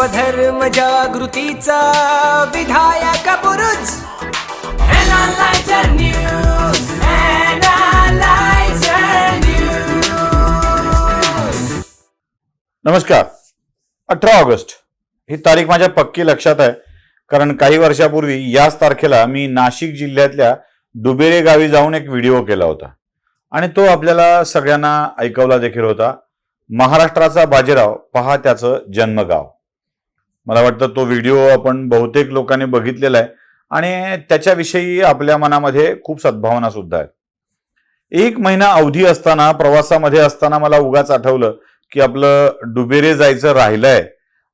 स्वधर्म जागृतीचा विधायक News. नमस्कार. अठरा ऑगस्ट. ही तारीख माझ्या पक्की लक्षात आहे. कारण काही वर्षापूर्वी याच तारखेला मी नाशिक जिल्ह्यातल्या डुबेरे गावी जाऊन एक व्हिडिओ केला होता. आणि तो आपल्याला सगळ्यांना ऐकवला देखील होता. महाराष्ट्राचा बाजीराव पहा त्याचं जन्मगाव. मला वाटतं तो व्हिडिओ आपण बहुतेक लोकांनी बघितलेला आहे. आणि त्याच्याविषयी आपल्या मनामध्ये खूप सद्भावना सुद्धा आहे. एक महिना अवधी असताना प्रवासामध्ये असताना मला उगाच आठवलं की आपलं डुबेरे जायचं राहिलंय.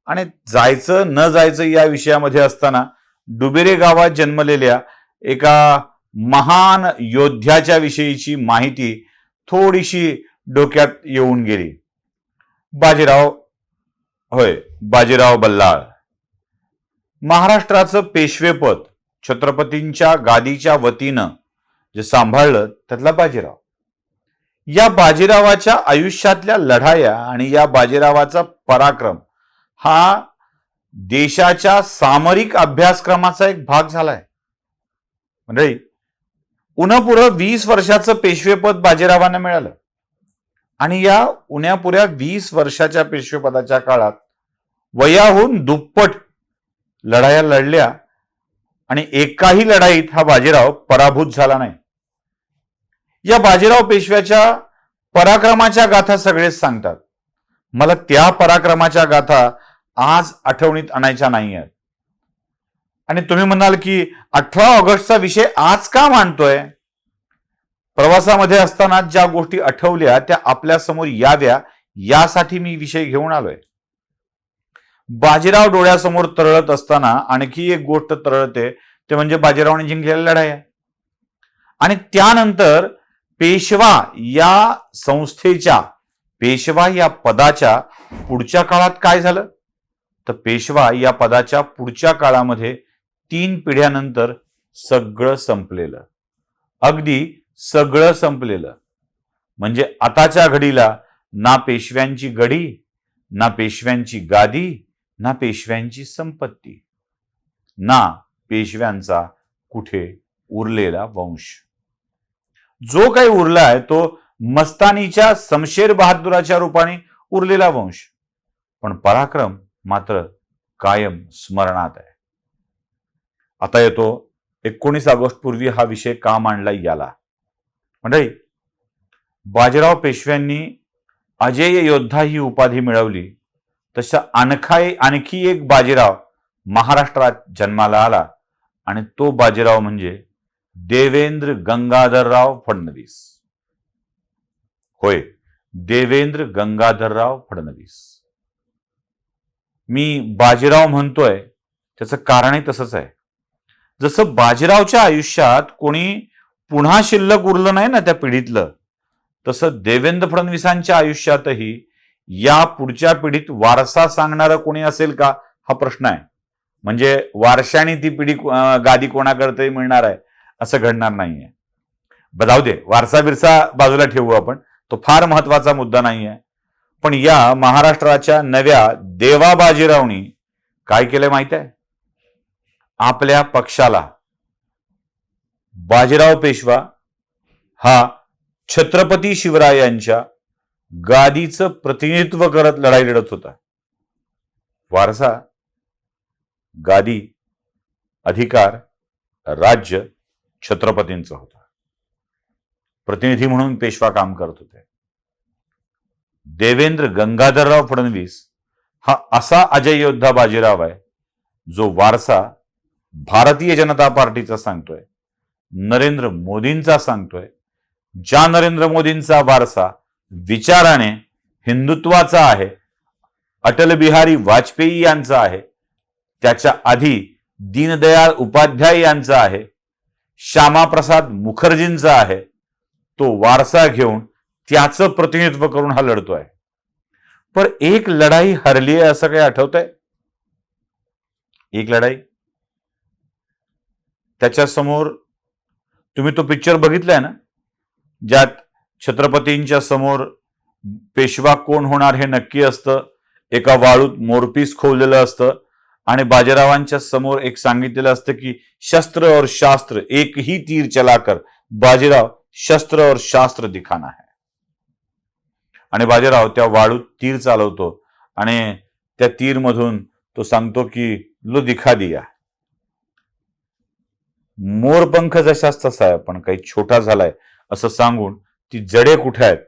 आणि जायचं न जायचं या विषयामध्ये असताना डुबेरे गावात जन्मलेल्या एका महान योद्ध्याच्या विषयीची माहिती थोडीशी डोक्यात येऊन गेली. बाजीराव होय. बाजीराव बल्लाळ. महाराष्ट्राचं पेशवेपद छत्रपतींच्या गादीच्या वतीनं जे सांभाळलं त्यातला बाजीराव. या बाजीरावाच्या आयुष्यातल्या लढाया आणि या बाजीरावाचा पराक्रम हा देशाच्या सामरिक अभ्यासक्रमाचा एक भाग झालाय. म्हणजे उन्हापुरं वीस वर्षाचं पेशवेपद बाजीरावांना मिळालं. आणि या उन्यापुऱ्या वीस वर्षाच्या पेशवेपदाच्या काळात वयाहून दुप्पट लढाया लढल्या आणि एकाही लढाईत हा बाजीराव पराभूत झाला नाही. या बाजीराव पेशव्याच्या पराक्रमाच्या गाथा सगळेच सांगतात. मला त्या पराक्रमाच्या गाथा आज आठवणीत आणायच्या नाही आहेत. आणि तुम्ही म्हणाल की अठरा ऑगस्टचा विषय आज का मांडतोय? प्रवासामध्ये असताना ज्या गोष्टी आठवल्या त्या आपल्यासमोर याव्या यासाठी मी विषय घेऊन आलोय. बाजीराव डोळ्यासमोर तरळत असताना आणखी एक गोष्ट तरळते ते म्हणजे बाजीरावने जिंकलेल्या लढाया आणि त्यानंतर पेशवा या संस्थेच्या पेशवा या पदाच्या पुढच्या काळात काय झालं? तर पेशवा या पदाच्या पुढच्या काळामध्ये तीन पिढ्यानंतर सगळं संपलेलं. अगदी सगळं संपलेलं. म्हणजे आताच्या घडीला ना पेशव्यांची गडी ना पेशव्यांची गादी ना पेशव्यांची संपत्ती ना पेशव्यांचा कुठे उरलेला वंश. जो काही उरला आहे तो मस्तानीच्या समशेर बहादुराच्या रूपाने उरलेला वंश. पण पराक्रम मात्र कायम स्मरणात आहे. आता येतो एकोणीस ऑगस्ट पूर्वी हा विषय का मांडला याला. मंडळी बाजीराव पेशव्यांनी अजेय योद्धा ही उपाधी मिळवली. तसा आणखा आणखी एक बाजीराव महाराष्ट्रात जन्माला आला. आणि तो बाजीराव म्हणजे देवेंद्र गंगाधरराव फडणवीस. होय देवेंद्र गंगाधरराव फडणवीस. मी बाजीराव म्हणतोय त्याचं कारणही तसंच आहे. जसं बाजीरावच्या आयुष्यात कोणी पुन्हा शिल्लक उरलं नाही ना त्या पिढीतलं तसं देवेंद्र फडणवीसांच्या आयुष्यातही या पुढच्या पिढीत वारसा सांगणारं कोणी असेल का? हा प्रश्न आहे. म्हणजे वारशाने ती पिढी गादी कोणाकडे मिळणार आहे असं घडणार नाहीये. ब- दे वारसा बिरसा बाजूला ठेवू आपण. तो फार महत्त्वाचा मुद्दा नाहीये. पण या महाराष्ट्राच्या नव्या देवा बाजीरावनी काय केलं माहीत आहे? आपल्या पक्षाला. बाजीराव पेशवा हा छत्रपती शिवरायांच्या गादीचं प्रतिनिधित्व करत लढाई लढत होता. वारसा गादी अधिकार राज्य छत्रपतींचं होता. प्रतिनिधी म्हणून पेशवा काम करत होते. देवेंद्र गंगाधरराव फडणवीस हा असा अजय योद्धा बाजीराव आहे जो वारसा भारतीय जनता पार्टीचा सांगतोय नरेंद्र मोदींचा सांगतोय ज्या नरेंद्र मोदींचा वारसा विचाराने हिंदुत्वाचा आहे अटल बिहारी वाजपेयी यांचा आहे त्याच्या आधी दीनदयाळ उपाध्याय यांचा आहे श्यामाप्रसाद मुखर्जींचा आहे तो वारसा घेऊन त्याचं प्रतिनिधित्व करून हा लढतोय पर एक लढाई हरली आहे असं काही आठवत आहे एक लढाई? त्याच्यासमोर तुम्ही तो पिक्चर बघितलाय ना? ज्यात छत्रपतींच्या समोर पेशवा कोण होणार हे नक्की असतं. एका वाळूत मोरपीस खोवलेलं असतं. आणि बाजीरावांच्या समोर एक सांगितलेलं असतं की शस्त्र और शास्त्र एक ही तीर चलाकर बाजीराव शस्त्र और शास्त्र दिखाना है. आणि बाजीराव त्या वाळूत तीर चालवतो आणि त्या तीर मधून तो सांगतो की लो दिखा दिया. मोरपंख जशाच तसा आहे पण काही छोटा झालाय असं सांगून ती जडे कुठे आहेत?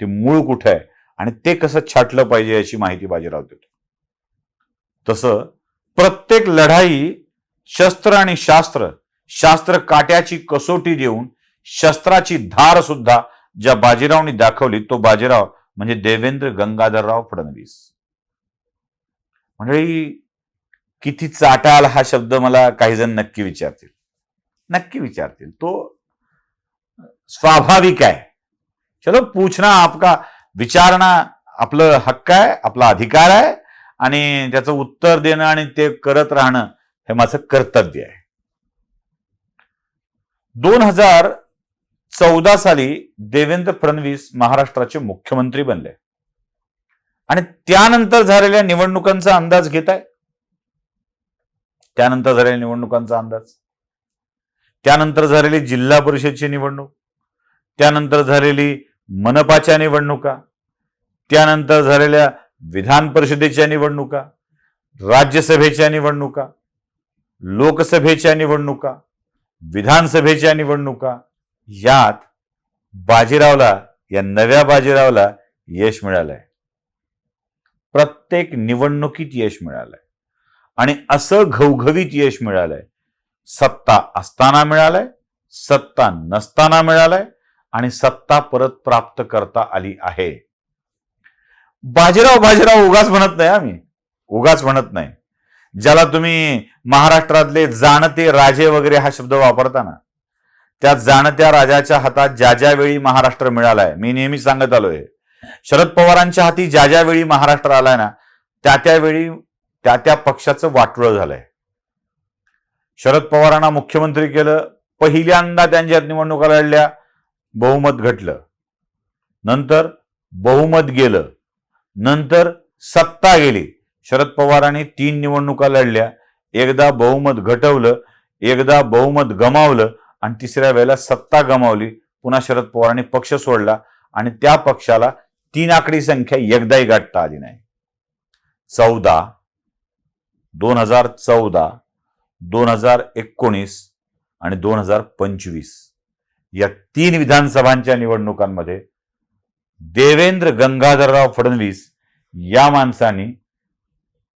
ती मूळ कुठे आहे? आणि ते कसं छाटलं पाहिजे याची माहिती बाजीराव देतो. तसं प्रत्येक लढाई शस्त्र आणि शास्त्र शास्त्र काट्याची कसोटी देऊन शस्त्राची धार सुद्धा ज्या बाजीरावनी दाखवली तो बाजीराव म्हणजे देवेंद्र गंगाधरराव फडणवीस. मंडळी किती चाटाल हा शब्द मला काही जण नक्की विचारतील. नक्की विचारतील. तो स्वाभाविक आहे. चलो पूछना आपका विचारणा आपलं हक्क आहे आपला अधिकार आहे आणि त्याचं उत्तर देणं आणि ते करत राहणं हे माझं कर्तव्य आहे. दोन हजार चौदा साली देवेंद्र फडणवीस महाराष्ट्राचे मुख्यमंत्री बनले. आणि त्यानंतर झालेल्या निवडणुकांचा अंदाज घेत आहे. त्यानंतर झालेल्या निवडणुकांचा अंदाज. त्यानंतर झालेली जिल्हा परिषदची निवडणूक. त्यानंतर झालेली मनपाच्या निवडणुका त्यानंतर झालेल्या विधान परिषदेच्या निवडणुका राज्यसभेच्या निवडणुका लोकसभेच्या निवडणुका विधानसभेच्या निवडणुका यात बाजीरावला या नव्या बाजीरावला यश मिळालंय. प्रत्येक निवडणुकीत यश मिळालंय. आणि असं घवघवीत यश मिळालंय. सत्ता असताना मिळालंय सत्ता नसताना मिळालंय आणि सत्ता परत प्राप्त करता आली आहे. बाजीराव बाजीराव उगाच म्हणत नाही आम्ही उगाच म्हणत नाही. ज्याला तुम्ही महाराष्ट्रातले जाणते राजे वगैरे हा शब्द वापरता ना त्या जाणत्या राजाच्या हातात ज्या ज्या वेळी महाराष्ट्र मिळालाय मी नेहमी सांगत आलोय. शरद पवारांच्या हाती ज्या ज्या वेळी महाराष्ट्र आलाय ना त्या त्यावेळी त्या त्या पक्षाचं वाटोळं झालंय. शरद पवारांना मुख्यमंत्री केलं पहिल्यांदा त्यांच्यात निवडणुका लढल्या बहुमत घटलं. नंतर बहुमत गेलं. नंतर सत्ता गेली. शरद पवारांनी तीन निवडणुका लढल्या. एकदा बहुमत घटवलं एकदा बहुमत गमावलं आणि तिसऱ्या वेळेला सत्ता गमावली. पुन्हा शरद पवारांनी पक्ष सोडला आणि त्या पक्षाला तीन आकडी संख्या एकदाही गाठता आली नाही. चौदा दोन हजार चौदा दोन हजार एकोणीस आणि दोन हजार पंचवीस. या तीन विधानसभांच्या निवडणुकांमध्ये देवेंद्र गंगाधरराव फडणवीस या माणसाने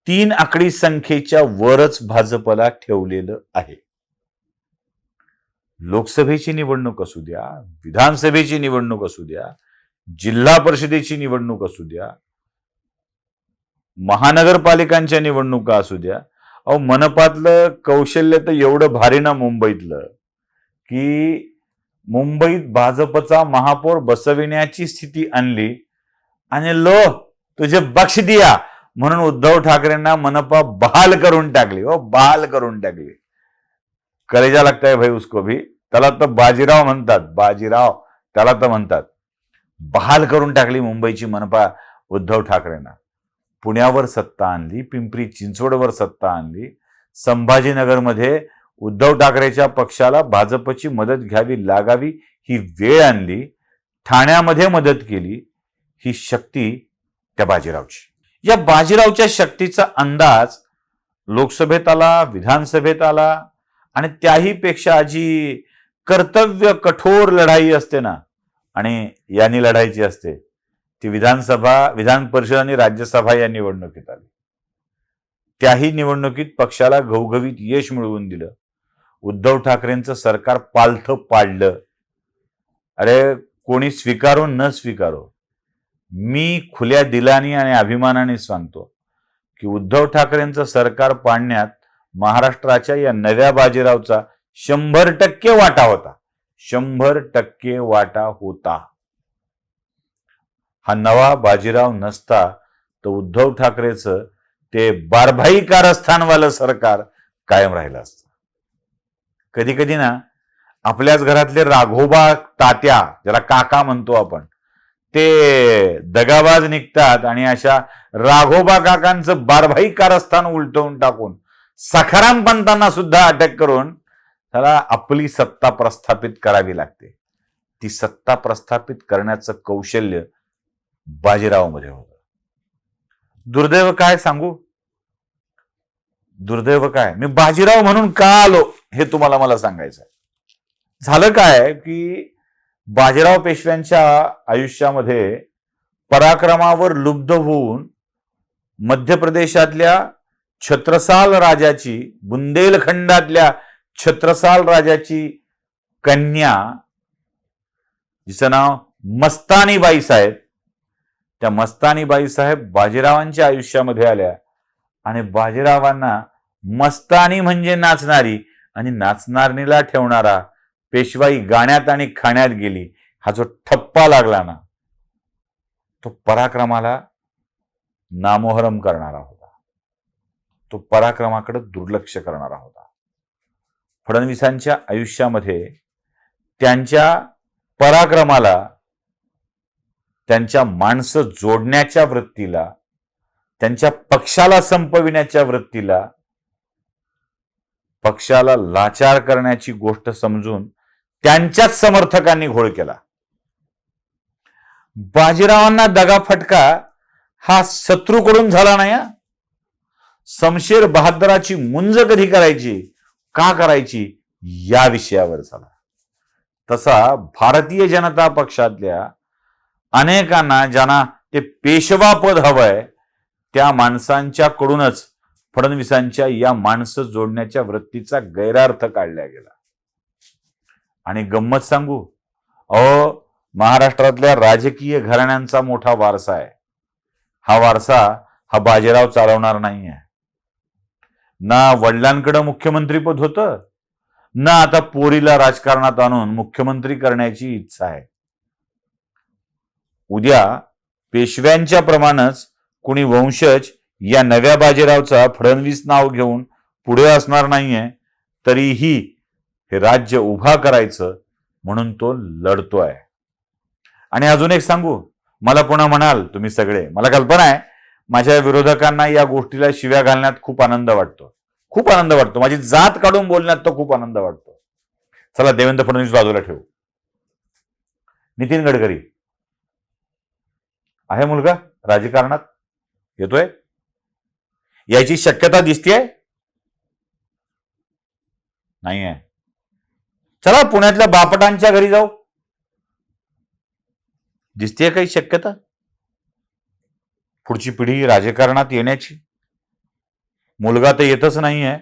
तीन आकडी संख्येच्या वरच भाजपला ठेवलेलं आहे. लोकसभेची निवडणूक असू द्या विधानसभेची निवडणूक असू द्या जिल्हा परिषदेची निवडणूक असू द्या महानगरपालिकांच्या निवडणुका असू द्या. अहो मनपातलं कौशल्य तर एवढं भारी ना मुंबईतलं की मुंबईत भाजपचा महापौर बसविण्याची स्थिती आणली. आणि लो तुझे बक्ष दिया म्हणून उद्धव ठाकरेंना मनपा बहाल करून टाकली हो बहाल करून टाकली. कलेजा लागताय भाई उसको भी. त्याला तर बाजीराव म्हणतात बाजीराव त्याला तर म्हणतात. बहाल करून टाकली मुंबईची मनपा उद्धव ठाकरेंना. पुण्यावर सत्ता आणली पिंपरी चिंचवडवर सत्ता आणली. संभाजीनगरमध्ये उद्धव ठाकरेच्या पक्षाला भाजपची मदत घ्यावी लागावी ही वेळ आणली ठाण्यामध्ये मदत केली ही शक्ती त्या बाजीरावची. या बाजीरावच्या शक्तीचा अंदाज लोकसभेत आला विधानसभेत आला आणि त्याही पेक्षा जी कर्तव्य कठोर लढाई असते ना आणि यांनी लढायची असते ती विधानसभा विधान परिषद आणि राज्यसभा या निवडणुकीत आली. त्याही निवडणुकीत पक्षाला घवघवीत यश मिळवून दिलं. उद्धव ठाकरेंचं सरकार पालथं पाडलं. अरे कोणी स्वीकारो न स्वीकारो. मी खुल्या दिलानी आणि अभिमानाने सांगतो की उद्धव ठाकरेंचं सरकार पाडण्यात महाराष्ट्राच्या या नव्या बाजीरावचा शंभर टक्के वाटा होता. शंभर टक्के वाटा होता. हा नवा बाजीराव नसता तर उद्धव ठाकरेचं ते बारभाई कारस्थानवालं सरकार कायम राहिलं असतं. कधी कधी ना आपल्याच घरातले राघोबा तात्या ज्याला काका म्हणतो आपण ते दगाबाज निघतात आणि अशा राघोबा काकांचं बारभाई कारस्थान उलटवून टाकून सखाराम पंतांना सुद्धा अटक करून त्याला आपली सत्ता प्रस्थापित करावी लागते. ती सत्ता प्रस्थापित करण्याचं कौशल्य बाजीरावमध्ये होतं. दुर्दैव काय सांगू? दुर्दैव काय मी बाजीराव म्हणून का आलो हे तुम्हाला मला सांगायचं आहे. झालं काय की बाजीराव पेशव्यांच्या आयुष्यामध्ये पराक्रमावर लुब्ध होऊन मध्य प्रदेशातल्या छत्रसाल राजाची बुंदेलखंडातल्या छत्रसाल राजाची कन्या जिचं नाव मस्तानीबाई साहेब त्या मस्तानीबाई साहेब बाजीरावांच्या आयुष्यामध्ये आल्या आणि बाजीरावांना मस्तानी म्हणजे नाचणारी आणि नाचणारणीला ठेवणारा पेशवाई गाण्यात आणि खाण्यात गेली. हा जो ठप्पा लागला ना तो पराक्रमाला नामोहरम करणारा होता. तो पराक्रमाकडे दुर्लक्ष करणारा होता. फडणवीसांच्या आयुष्यामध्ये त्यांच्या पराक्रमाला त्यांच्या माणसं जोडण्याच्या वृत्तीला त्यांच्या पक्षाला संपविण्याच्या वृत्तीला पक्षाला लाचार करण्याची गोष्ट समजून त्यांच्याच समर्थकांनी घोळ केला. बाजीरावांना दगा फटका हा शत्रूकडून झाला नाही समशेर बहादराची मुंज कधी करायची का करायची या विषयावर झाला. तसा भारतीय जनता पक्षातल्या अनेकांना ज्यांना ते पेशवा पद हवंय त्या माणसांच्याकडूनच फडणवीसांच्या या माणसं जोडण्याच्या वृत्तीचा गैरार्थ काढला गेला. आणि गंमत सांगू अहो महाराष्ट्रातल्या राजकीय घराण्यांचा मोठा वारसा आहे. हा वारसा हा बाजीराव चालवणार नाही आहे ना वडिलांकडं मुख्यमंत्रीपद होतं ना आता पोरीला राजकारणात आणून मुख्यमंत्री करण्याची इच्छा आहे. उद्या पेशव्यांच्या प्रमाणच कुणी वंशज या नव्या बाजीरावचा फडणवीस नाव घेऊन पुढे असणार नाहीये तरीही हे राज्य उभा करायचं म्हणून तो लढतोय. आणि अजून एक सांगू मला पुन्हा म्हणाल तुम्ही सगळे मला कल्पना आहे माझ्या विरोधकांना या गोष्टीला शिव्या घालण्यात खूप आनंद वाटतो. खूप आनंद वाटतो. माझी जात काढून बोलण्यात तो खूप आनंद वाटतो. चला देवेंद्र फडणवीस बाजूला ठेवू. नितीन गडकरी. आहे मुलगा राजकारणात? येतोय? याची शक्यता दिसतीये? नाहीये. चला पुण्यातल्या बापटांच्या घरी जाऊ. दिसतीये काही शक्यता? पुढची पिढी राजकारणात येण्याची? मुलगा तर येतच नाहीये.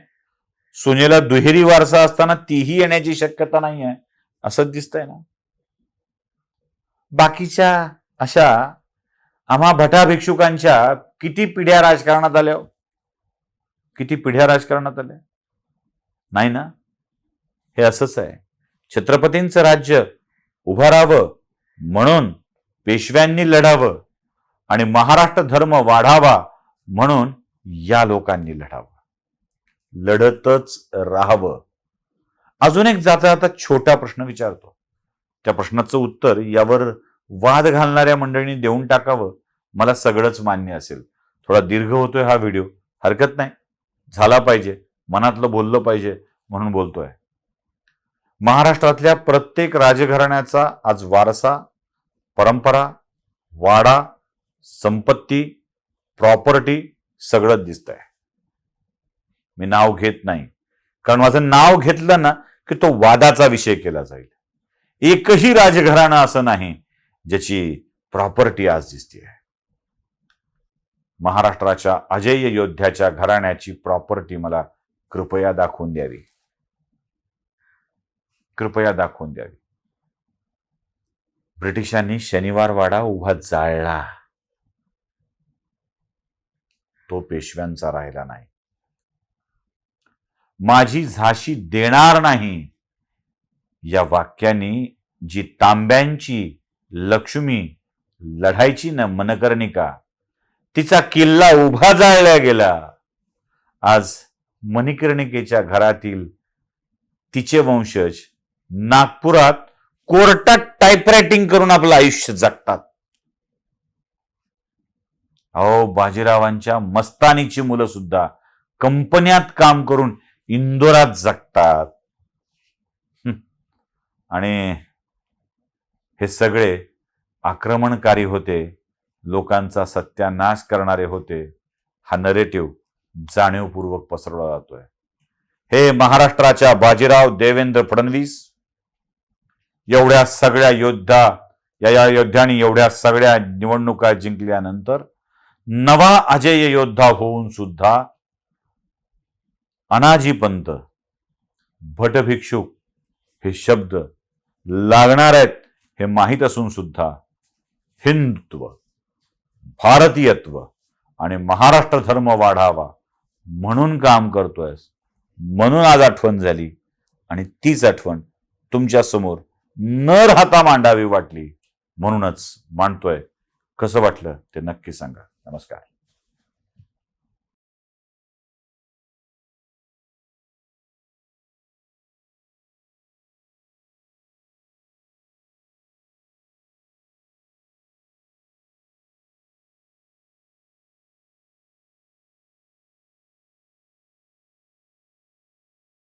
सुनेला दुहेरी वारसा असताना तीही येण्याची शक्यता नाहीये. असंच दिसतंय ना? बाकीच्या अशा आम्हा भटा भिक्षुकांच्या किती पिढ्या राजकारणात आल्या हो? किती पिढ्या राजकारणात आल्या? नाही ना? हे असंच आहे. छत्रपतींचं राज्य उभं राहावं म्हणून पेशव्यांनी लढावं आणि महाराष्ट्र धर्म वाढावा म्हणून या लोकांनी लढावं. लढतच राहावं. अजून एक जाता जाता छोटा प्रश्न विचारतो. त्या प्रश्नाचं उत्तर यावर वाद घालणाऱ्या मंडळींनी देऊन टाकावं. मला सगळंच मान्य असेल. थोडा दीर्घ होतोय हा व्हिडिओ. हरकत नाही. झाला पाहिजे. मनातलं बोललं पाहिजे म्हणून बोलतोय. महाराष्ट्रातल्या प्रत्येक राजघराण्याचा आज वारसा परंपरा वाडा संपत्ती प्रॉपर्टी सगळं दिसतंय. मी नाव घेत नाही. कारण माझं नाव घेतलं ना की तो वादाचा विषय केला जाईल. एकही राजघराणं असं नाही. ज्याची प्रॉपर्टी आज दिसते आहे. महाराष्ट्राच्या अजय योद्ध्याच्या घराण्याची प्रॉपर्टी मला कृपया दाखवून द्यावी. कृपया दाखवून द्यावी. ब्रिटिशांनी शनिवारवाडा उभा जाळला. तो पेशव्यांचा राहिला नाही. माझी झाशी देणार नाही. या वाक्याने जी तांब्यांची लक्ष्मी लढायची न मनकर्णिका. तिचा किल्ला उभा जाळला गेला. आज मणिकर्णिकेच्या घरातील तिचे वंशज नागपुरात कोर्टात टाईपरायटिंग करून आपलं आयुष्य जगतात. अहो बाजीरावांच्या मस्तानीची मुलं सुद्धा कंपन्यात काम करून इंदोरात जगतात. आणि हे सगळे आक्रमणकारी होते लोकांचा सत्यानाश करणारे होते हा नरेटिव्ह जाणीवपूर्वक पसरवला जातोय. हे महाराष्ट्राच्या बाजीराव देवेंद्र फडणवीस एवढ्या सगळ्या योद्धा या या योद्ध्यांनी एवढ्या सगळ्या निवडणुका जिंकल्यानंतर नवा अजय योद्धा होऊन सुद्धा अनाजी पंत भटभिक्षुक हे शब्द लागणार आहेत. हे माहीत असून सुद्धा हिंदुत्व भारतीयत्व आणि महाराष्ट्र धर्म वाढावा म्हणून काम करतोयस म्हणून आज आठवण झाली आणि तीच आठवण तुमच्यासमोर न राहता मांडावी वाटली म्हणूनच मांडतोय. कसं वाटलं ते नक्की सांगा. नमस्कार.